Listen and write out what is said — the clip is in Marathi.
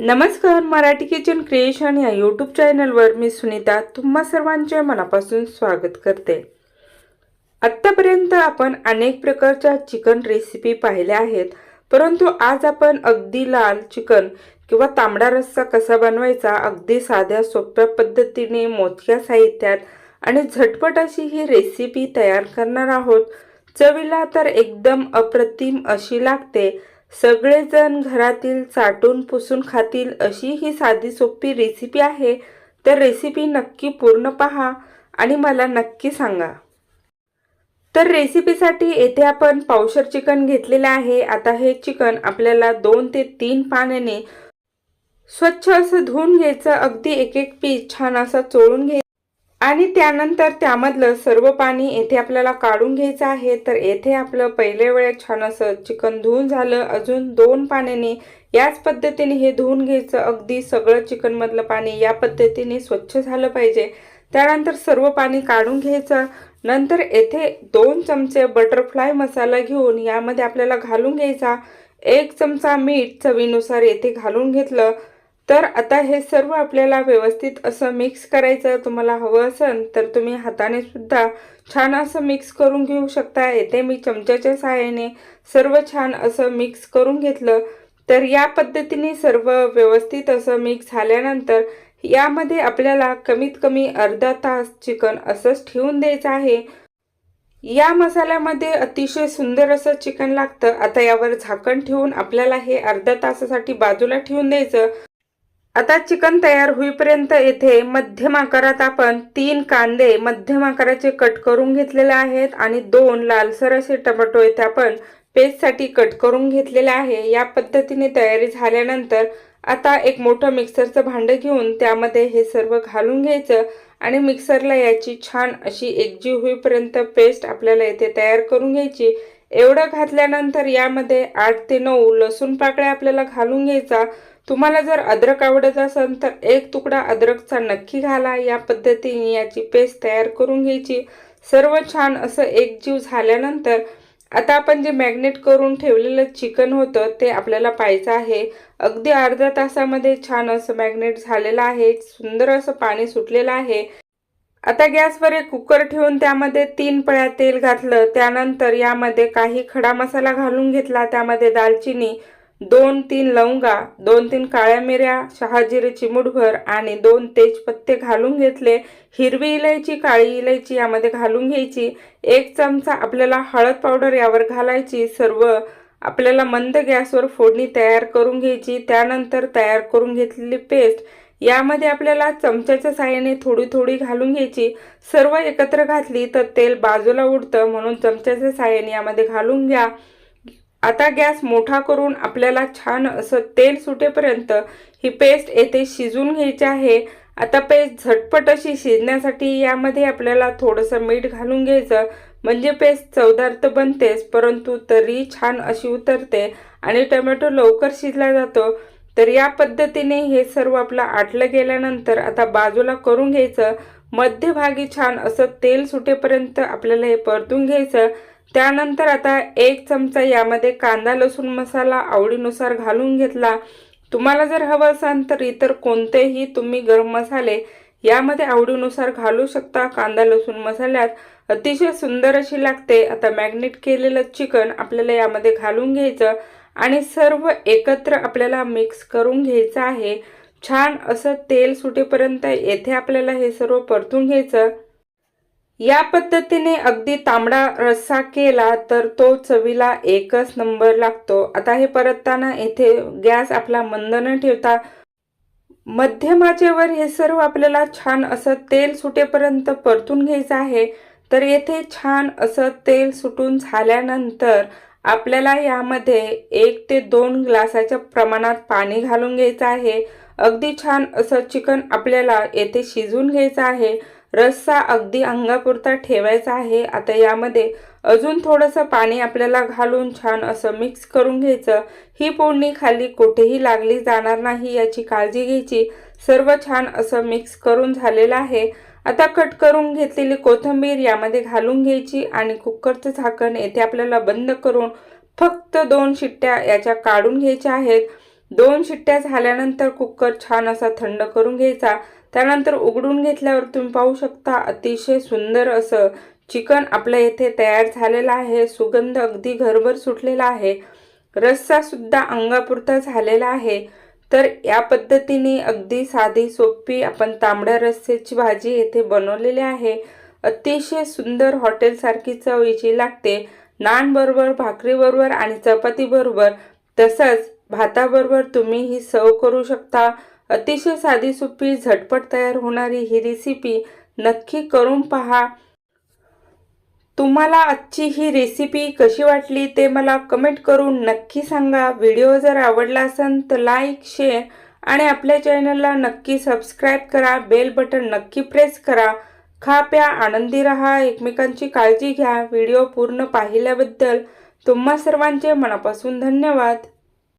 नमस्कार मराठी किचन क्रिएशन या यूट्यूब चॅनलवर मी सुनीता तुम्हा सर्वांचे मनापासून स्वागत करते. आत्तापर्यंत आपण अनेक प्रकारच्या चिकन रेसिपी पाहिल्या आहेत परंतु आज आपण अगदी लाल चिकन किंवा तांबडा रस्सा कसा बनवायचा अगदी साध्या सोप्या पद्धतीने मोजक्या साहित्यात आणि झटपट अशी ही रेसिपी तयार करणार आहोत. चवीला तर एकदम अप्रतिम अशी लागते सगळेजण घरातील चाटून पुसून खातील अशी ही साधी सोपी रेसिपी आहे. तर रेसिपी नक्की पूर्ण पहा आणि मला नक्की सांगा. तर रेसिपीसाठी येथे आपण पावशर चिकन घेतलेलं आहे. आता हे चिकन आपल्याला दोन ते तीन पाण्याने स्वच्छ असं धुवून घ्यायचं. अगदी एक एक पीस छान असा चोळून घ्यायचं. आणि त्यानंतर त्यामधलं सर्व पाणी येथे आपल्याला काढून घ्यायचं आहे. तर येथे आपलं पहिले वेळेस छान असं चिकन धुवून झालं. अजून दोन पाण्याने याच पद्धतीने हे धुवून घ्यायचं. अगदी सगळं चिकनमधलं पाणी या पद्धतीने स्वच्छ झालं पाहिजे. त्यानंतर सर्व पाणी काढून घ्यायचं. नंतर येथे दोन चमचे बटरफ्लाय मसाला घेऊन यामध्ये आपल्याला घालून घ्यायचा. एक चमचा मीठ चवीनुसार येथे घालून घेतलं. तर आता हे सर्व आपल्याला व्यवस्थित असं मिक्स करायचं तुम्हाला हवं असेल तर तुम्ही हाताने सुद्धा छान असं मिक्स करून घेऊ शकता. येथे मी चमच्याच्या सहाय्याने सर्व छान असं मिक्स करून घेतलं. तर या पद्धतीने सर्व व्यवस्थित असं मिक्स झाल्यानंतर यामध्ये आपल्याला कमीत कमी अर्धा तास चिकन असंच ठेवून द्यायचं आहे. या मसाल्यामध्ये अतिशय सुंदर असं चिकन लागतं. आता यावर झाकण ठेवून आपल्याला हे अर्धा तासासाठी बाजूला ठेवून द्यायचं. आता चिकन तयार होईपर्यंत येथे मध्यम आकारात आपण तीन कांदे मध्यम आकाराचे कट करून घेतलेले आहेत आणि दोन लालसर असे टमॅटो येथे आपण पेस्टसाठी कट करून घेतलेले आहे. या पद्धतीने तयारी झाल्यानंतर आता एक मोठं मिक्सरचं भांडं घेऊन त्यामध्ये हे सर्व घालून घ्यायचं आणि मिक्सरला याची छान अशी एकजीव होईपर्यंत पेस्ट आपल्याला येथे तयार करून घ्यायची. एवढं घातल्यानंतर यामध्ये आठ ते नऊ लसूण पाकळ्या आपल्याला घालून घ्यायचा. तुम्हाला जर अद्रक आवडत असेल तर एक तुकडा अद्रकचा नक्की घाला. या पद्धतीने याची पेस्ट तयार करून घ्यायची. सर्व छान असं एकजीव झाल्यानंतर आता आपण जे मॅग्नेट करून ठेवलेलं चिकन होतं ते आपल्याला पाहायचं आहे. अगदी अर्ध्या तासामध्ये छान असं मॅग्नेट झालेलं आहे. सुंदर असं पाणी सुटलेलं आहे. आता गॅसवर एक कुकर ठेवून त्यामध्ये तीन पळ्या तेल घातलं. त्यानंतर यामध्ये काही खडा मसाला घालून घेतला. त्यामध्ये दालचिनी दोन तीन लवंगा दोन तीन काळ्या मिऱ्या शहाजिरे चिमुटभर आणि दोन तेजपत्ते घालून घेतले. हिरवी इलायची काळी इलायची यामध्ये घालून घ्यायची. एक चमचा आपल्याला हळद पावडर यावर घालायची. सर्व आपल्याला मंद गॅसवर फोडणी तयार करून घ्यायची. त्यानंतर तयार करून घेतलेली पेस्ट यामध्ये आपल्याला चमच्याच्या साहाय्याने थोडी थोडी घालून घ्यायची. सर्व एकत्र घातली तर तेल बाजूला उडतं म्हणून चमच्याच्या साहाय्याने यामध्ये घालून घ्या. आता गॅस मोठा करून आपल्याला छान असं तेल सुटेपर्यंत ही पेस्ट येथे शिजून घ्यायची आहे. आता पेस्ट झटपट अशी शिजण्यासाठी यामध्ये आपल्याला थोडंसं मीठ घालून घ्यायचं. म्हणजे पेस्ट चवदार तर बनतेच परंतु तरी छान अशी उतरते आणि टोमॅटो लवकर शिजला जातो. तर या पद्धतीने हे सर्व आपलं आटलं गेल्यानंतर आता बाजूला करून घ्यायचं. मध्यभागी छान असं तेल सुटेपर्यंत आपल्याला हे परतून घ्यायचं. त्यानंतर आता एक चमचा यामध्ये कांदा लसूण मसाला आवडीनुसार घालून घेतला. तुम्हाला जर हवं असाल तर इतर कोणतेही तुम्ही गरम मसाले यामध्ये आवडीनुसार घालू शकता. कांदा लसूण मसाल्यात अतिशय सुंदर अशी लागते. आता मॅग्नेट केलेलं चिकन आपल्याला यामध्ये घालून घ्यायचं. आणि सर्व एकत्र आपल्याला मिक्स करून घ्यायचं आहे. छान असं तेल सुटेपर्यंत येथे आपल्याला हे सर्व परतून घ्यायचं. या पद्धतीने अगदी तांबडा रस्सा केला तर तो चवीला एकच नंबर लागतो. आता हे परतताना येथे गॅस आपला मंद न ठेवता मध्यमाचेवर हे सर्व आपल्याला छान असं तेल सुटेपर्यंत परतून घ्यायचं आहे. तर येथे छान असं तेल सुटून झाल्यानंतर आपल्याला यामध्ये एक ते दोन ग्लासाच्या प्रमाणात पाणी घालून घ्यायचं आहे. अगदी छान असं चिकन आपल्याला येथे शिजून घ्यायचं आहे. रस्सा अगदी अंगापुरता ठेवायचा आहे. आता यामध्ये अजून थोडंसं पाणी आपल्याला घालून छान असं मिक्स करून घ्यायचं. ही फोडणी खाली कुठेही लागली जाणार नाही याची काळजी घ्यायची. सर्व छान असं मिक्स करून झालेलं आहे. आता कट करून घेतलेली कोथिंबीर यामध्ये घालून घ्यायची आणि कुकरचं झाकण येथे आपल्याला बंद करून फक्त दोन शिट्ट्या याच्या काढून घ्यायच्या आहेत. दोन शिट्ट्या झाल्यानंतर कुकर छान असा थंड करून घ्यायचा. त्यानंतर उघडून घेतल्यावर तुम्ही पाहू शकता अतिशय सुंदर असं चिकन आपलं येथे तयार झालेलं आहे. सुगंध अगदी घरभर सुटलेला आहे. रस्सासुद्धा अंगापुरता झालेला आहे. तर या पद्धतीने अगदी साधी सोपी आपण तांबड्या रस्स्याची भाजी येथे बनवलेली आहे. अतिशय सुंदर हॉटेलसारखी चवीची लागते. नानबरोबर भाकरीबरोबर आणि चपातीबरोबर तसंच भाताबरोबर तुम्ही ही सर्व करू शकता. अतिशय साधी सोपी झटपट तयार होणारी ही रेसिपी नक्की करून पहा. तुम्हाला आजची ही रेसिपी कशी वाटली ते मला कमेंट करून नक्की सांगा. व्हिडिओ जर आवडला असेल तर लाईक शेअर आणि आपल्या चॅनलला नक्की सबस्क्राईब करा. बेल बटन नक्की प्रेस करा. खा प्या आनंदी रहा एकमेकांची काळजी घ्या. व्हिडिओ पूर्ण पाहिल्याबद्दल तुम्हा सर्वांचे मनापासून धन्यवाद.